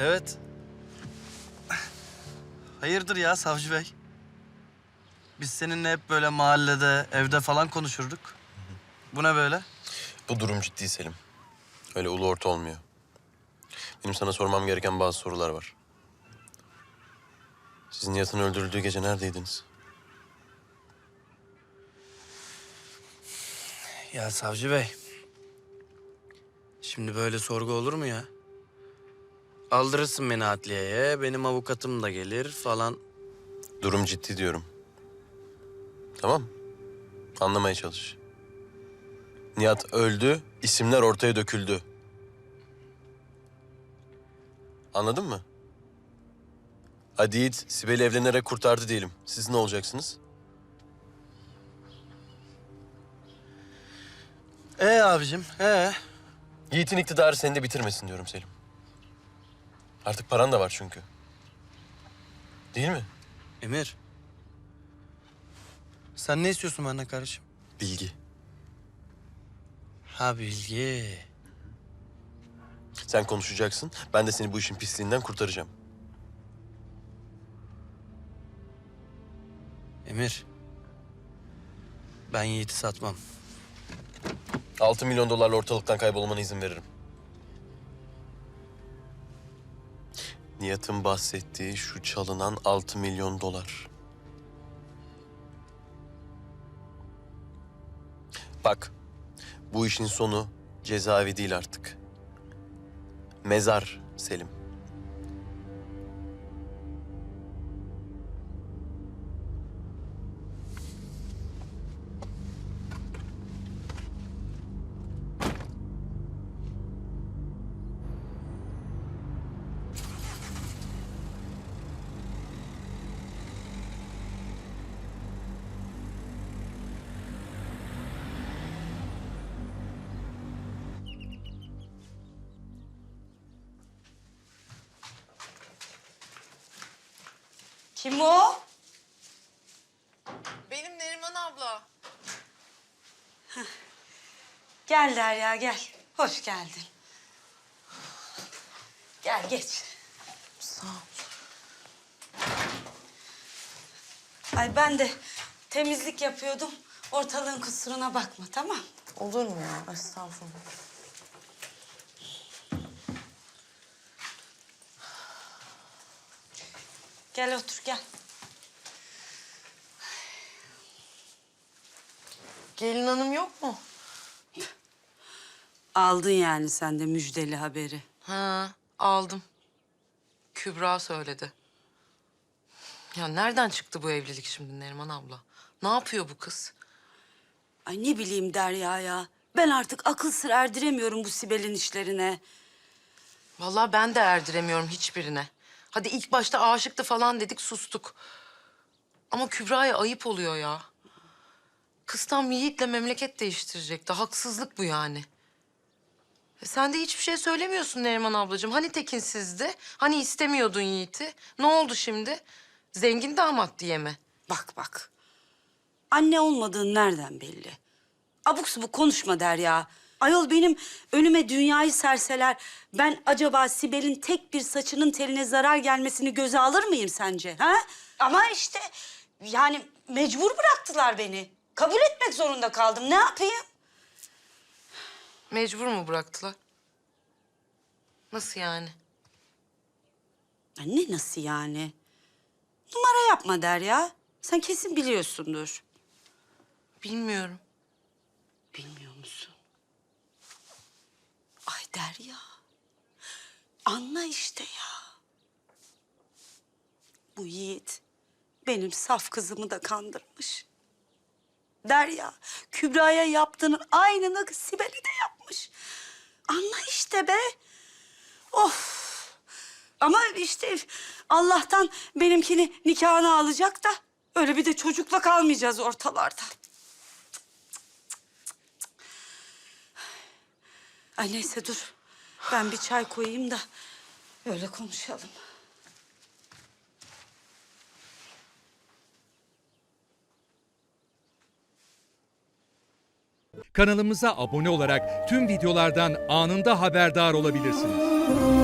Evet. Hayırdır ya Savcı Bey? Biz seninle hep böyle mahallede, evde falan konuşurduk. Bu ne böyle? Bu durum ciddi Selim. Öyle ulu orta olmuyor. Benim sana sormam gereken bazı sorular var. Siz Nihat'ın öldürüldüğü gece neredeydiniz? Ya Savcı Bey. Şimdi böyle sorgu olur mu ya? Aldırırsın beni adliyeye, benim avukatım da gelir falan. Durum ciddi diyorum. Tamam. Anlamaya çalış. Nihat öldü, isimler ortaya döküldü. Anladın mı? Hadi Yiğit, Sibel'i evlenerek kurtardı diyelim. Siz ne olacaksınız? Ee abicim, ee? Yiğit'in iktidarı seni de bitirmesin diyorum Selim. Artık paran da var çünkü. Değil mi? Emir. Sen ne istiyorsun benden kardeşim? Bilgi. Ha bilgi. Sen konuşacaksın, ben de seni bu işin pisliğinden kurtaracağım. Emir. Ben Yiğit'i satmam. Altı milyon dolarla ortalıktan kaybolmana izin veririm. Nihat'ın bahsettiği şu çalınan altı milyon dolar. Bak, bu işin sonu cezaevi değil artık. Mezar Selim. Kim o? Benim Neriman abla. Gel Derya gel. Hoş geldin. Gel geç. Sağ ol. Ay ben de temizlik yapıyordum. Ortalığın kusuruna bakma tamam. Olur mu ya? Estağfurullah. Gel otur gel. Gelin hanım yok mu? Aldın yani sen de müjdeli haberi. Ha, aldım. Kübra söyledi. Ya nereden çıktı bu evlilik şimdi Neriman abla? Ne yapıyor bu kız? Ay ne bileyim Derya ya. Ben artık akıl sır erdiremiyorum bu Sibel'in işlerine. Vallahi ben de erdiremiyorum hiçbirine. Hadi ilk başta aşıktı falan dedik sustuk. Ama Kübra'ya ayıp oluyor ya. Kız tam Yiğit'le memleket değiştirecekti. Haksızlık bu yani. E sen de hiçbir şey söylemiyorsun Neriman ablacığım. Hani tekinsizdi? Hani istemiyordun Yiğit'i? Ne oldu şimdi? Zengin damat diye mi? Bak bak. Anne olmadığın nereden belli? Abuk subuk konuşma Derya. Ayol benim önüme dünyayı serseler... ...ben acaba Sibel'in tek bir saçının teline zarar gelmesini göze alır mıyım sence? Ha? Ama işte yani mecbur bıraktılar beni. Kabul etmek zorunda kaldım. Ne yapayım? Mecbur mu bıraktılar? Nasıl yani? Anne nasıl yani? Numara yapma Derya. Sen kesin biliyorsundur. Bilmiyorum. Bilmiyor musun? Ay Derya. Anla işte ya. Bu Yiğit benim saf kızımı da kandırmış. Derya, Kübra'ya yaptığının aynını Sibel'e de yapmış. Anla işte be. Of. Ama işte Allah'tan benimkini nikahına alacak da... ...öyle bir de çocukla kalmayacağız ortalarda. Ay neyse dur. Ben bir çay koyayım da öyle konuşalım. Kanalımıza abone olarak tüm videolardan anında haberdar olabilirsiniz.